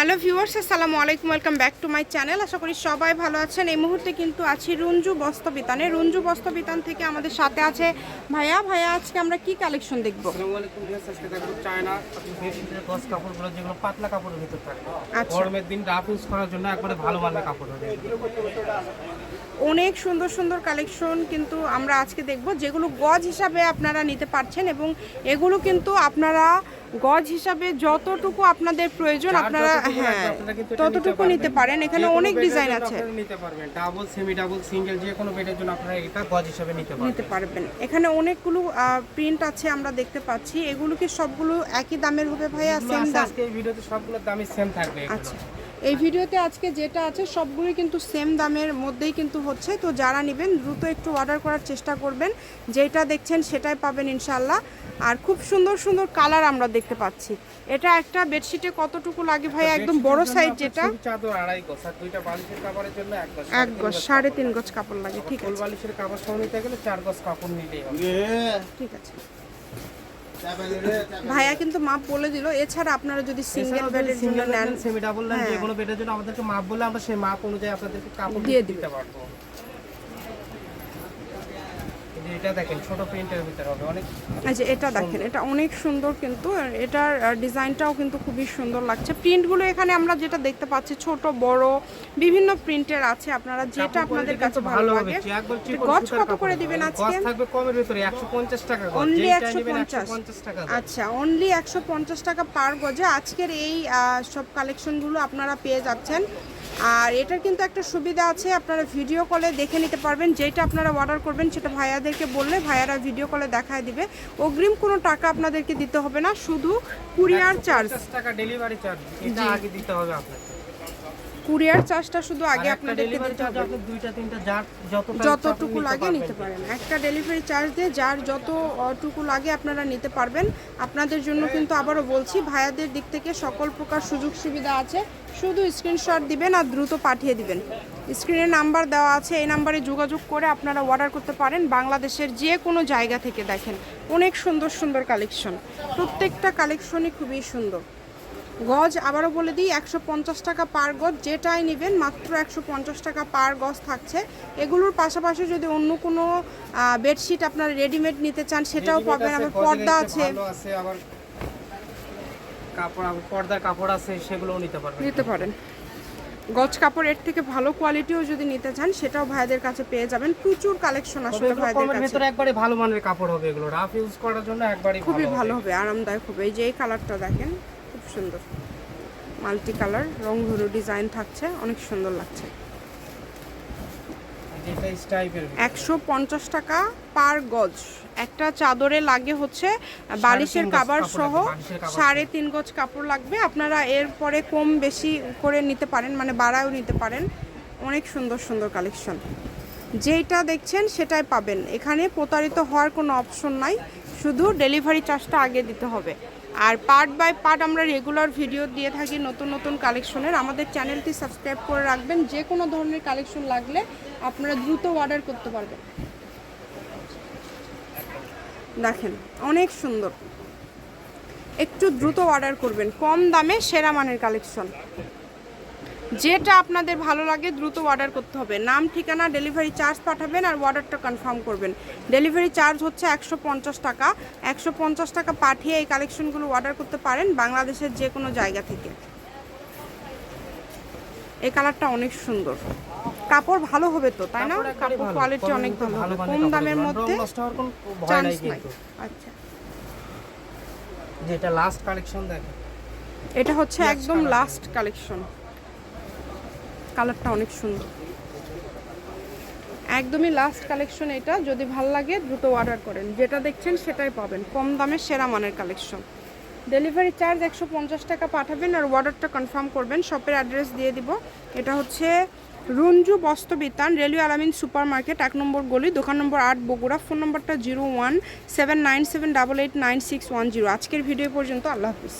Hello viewers আসসালামু আলাইকুম welcome back to my channel আশা করি সবাই ভালো আছেন। এই মুহূর্তে কিন্তু আছি রঞ্জু বস্ত্রবিতানে। রঞ্জু বস্ত্রবিতান থেকে আমাদের সাথে আছে ভাইয়া। ভাইয়া আজকে আমরা কি কালেকশন দেখব? চায়না কাপড়গুলো যেগুলো পাতলা কাপড়ের ভিতর আচ্ছা। গরমের দিন রাফ ইউজ করার জন্য একবারে ভালো মানের কাপড় হবে। অনেক সুন্দর সুন্দর কালেকশন কিন্তু আমরা আজকে দেখব যেগুলো গজ হিসাবে আপনারা নিতে পারছেন এবং এগুলো কিন্তু আপনারা গজ হিসাবে যতটুকু আপনাদের প্রয়োজন আপনারা হ্যাঁ ততটুকু নিতে পারেন। এখানে অনেক ডিজাইন আছে। নিতে পারবেন। ডাবল সেমি ডাবল সিঙ্গেল যে কোনো বেডের জন্য আপনারা এটা গজ হিসাবে নিতে পারবেন। নিতে পারবেন। এখানে অনেকগুলো প্রিন্ট আছে আমরা দেখতে পাচ্ছি। এগুলো কি সবগুলো একই দামের হবে ভাইয়া? সেম দাম? আজকে ভিডিওতে সবগুলোর দামই সেম থাকবে আচ্ছা। এই ভিডিওতে আজকে যেটা আছে সবগুলোই কিন্তু সেম দামের মধ্যেই কিন্তু হচ্ছে। তো যারা নেবেন দ্রুত একটু অর্ডার করার চেষ্টা করবেন। যেটা দেখছেন সেটাই পাবেন ইনশাল্লাহ আর খুব সুন্দর সুন্দর কালার আমরা দেখতে পাচ্ছি। এটা একটা বেডশিটে কতটুকু লাগে ভাই? একদম বড় সাইজ যেটা। চাদর আড়াই গজ আর দুইটা বালিশের কাপড়ের জন্য এক গজ এক গজ সাড়ে তিন গজ কাপড় লাগে ঠিক আছে। বালিশের কাপড় সহ নিতে গেলে চার গজ কাপড় নিলেই হবে। ঠিক আছে। ভাইয়া কিন্তু মাপ বলে দিল। এছাড়া আপনারা যদি সিঙ্গেল বেডের জন্য নেন সেমি ডাবল নেন হ্যাঁ। যে কোনো বেডের জন্য আমাদেরকে মাপ বলে আমরা সেই মাপ অনুযায়ী আপনাদেরকে কাপড় দিয়ে দিতে পারব। এটা দেখেন ছোট প্রিন্টের ভিতরে হবে অনেক এই এটা দেখেন এটা অনেক সুন্দর কিন্তু এটার ডিজাইনটাও কিন্তু খুবই সুন্দর লাগছে। প্রিন্টগুলো এখানে আমরা যেটা দেখতে পাচ্ছি ছোট বড় বিভিন্ন প্রিন্টের আছে আপনারা যেটা আপনাদের কাছে ভালো লাগে গজ কত করে দিবেন আজকে? থাকবে কমের ভিতরে 150 টাকা যেটা 150 টাকা আচ্ছা অনলি একশো পঞ্চাশ টাকা পার গজে আজকের এই সব কালেকশনগুলো আপনারা পেয়ে যাচ্ছেন। আর এটার কিন্তু একটা সুবিধা আছে আপনারা ভিডিও কলে দেখে নিতে পারবেন যেটা আপনারা অর্ডার করবেন সেটা ভাইয়াদেরকে বললে ভাইয়ারা ভিডিও কলে দেখায় দিবে। অগ্রিম কোনো টাকা আপনাদেরকে দিতে হবে না শুধু কুরিয়ার চার্জ টাকা ডেলিভারি চার্জ এটা আগে দিতে হবে আপনাকে। কুরিয়ার চার্জটা শুধু আগে আপনাদেরকে দিতে হবে। আপনি দুইটা তিনটা যার যতটা যতটুকু লাগে নিতে পারেন একটা ডেলিভারি চার্জ দিয়ে যার যতটুকু লাগে আপনারা নিতে পারবেন। আপনাদের জন্য কিন্তু আবারও বলছি ভাইয়াদের দিক থেকে সকল প্রকার সুযোগ সুবিধা আছে। শুধু স্ক্রিনশট দিবেন আর দ্রুত পাঠিয়ে দিবেন। স্ক্রিনে নাম্বার দেওয়া আছে এই নাম্বারে যোগাযোগ করে আপনারা অর্ডার করতে পারেন বাংলাদেশের যে কোনো জায়গা থেকে দেখেন। অনেক সুন্দর সুন্দর কালেকশন প্রত্যেকটা কালেকশনই খুবই সুন্দর। গজ আবারও বলে দিই একশো পঞ্চাশ টাকা পার গজ যেটাই নেবেন মাত্র একশো পঞ্চাশ টাকা পার গজ থাকছে। এগুলোর পাশাপাশি যদি অন্য কোনো বেডশিট আপনারা রেডিমেড নিতে চান সেটাও পাবেন। আবার পর্দা আছে। কাপড় পর্দার কাপড় আছে সেগুলোও নিতে পারবেন। নিতে পারেন। গজ কাপড় এর থেকে ভালো কোয়ালিটিও যদি নিতে চান সেটাও ভাইদের কাছে পেয়ে যাবেন। প্রচুর কালেকশন আসলে ভাইদের কাছে। ভিতরে একবারে ভালো মানের কাপড় হবে এগুলো। রাফ ইউজ করার জন্য একবারে খুবই ভালো হবে। আরামদায়ক হবে। এই যে এই কালারটা দেখেন সুন্দর। মাল্টি কালার রং ধরু ডিজাইন থাকছে অনেক সুন্দর লাগছে। একশো পঞ্চাশ টাকা পার গজ। একটা চাদরে লাগে হচ্ছে বালিশের কাবার সহ সাড়ে তিন গজ কাপড় লাগবে। আপনারা এরপরে কম বেশি করে নিতে পারেন মানে বাড়াও নিতে পারেন। অনেক সুন্দর সুন্দর কালেকশন। যেটা দেখছেন সেটাই পাবেন। এখানে প্রতারিত হওয়ার কোনো অপশন নাই। শুধু ডেলিভারি চার্জটা আগে দিতে হবে। আর পার্ট বাই পার্ট আমরা রেগুলার ভিডিও দিয়ে থাকি নতুন নতুন কালেকশনের আমাদের চ্যানেলটি সাবস্ক্রাইব করে রাখবেন। যে কোনো ধরনের কালেকশন লাগলে আপনারা দ্রুত অর্ডার করতে পারবেন। দেখেন, অনেক সুন্দর। একটু দ্রুত অর্ডার করবেন। কম দামে সেরা মানের কালেকশন যেটা আপনাদের ভালো লাগে দ্রুত অর্ডার করতে হবে। নাম ঠিকানা ডেলিভারি চার্জ পাঠাবেন আর অর্ডারটা কনফার্ম করবেন। ডেলিভারি চার্জ হচ্ছে একশো পঞ্চাশ টাকা। একশো পঞ্চাশ টাকা পাঠিয়ে এই কালেকশনগুলো অর্ডার করতে পারেন বাংলাদেশের যে কোনো জায়গা থেকে। এই কালারটা অনেক সুন্দর। কাপড় ভালো হবে তো তাই না? কাপড় কোয়ালিটি অনেক ভালো হবে। কম দামের মধ্যে চান্স নাই আচ্ছা। যেটা লাস্ট কালেকশন দেখেন। এটা হচ্ছে একদম লাস্ট কালেকশন কালারটা অনেক সুন্দর। একদমই লাস্ট কালেকশন এটা, যদি ভালো লাগে দ্রুত অর্ডার করেন। যেটা দেখছেন সেটাই পাবেন। কম দামে সেরা মানের কালেকশন ডেলিভারি চার্জ একশো পঞ্চাশ টাকা পাঠাবেন আর অর্ডারটা কনফার্ম করবেন। শপের অ্যাড্রেস দিয়ে দিব। এটা হচ্ছে রুঞ্জু রঞ্জু বস্ত্রবিতান, রেলওয়ে আলামিন সুপার মার্কেট এক নম্বর গলি, দোকান নম্বর আট, বগুড়া। ফোন নম্বরটা zero one seven nine seven double eight nine six one zero. আজকের ভিডিও পর্যন্ত আল্লাহ হাফিজ।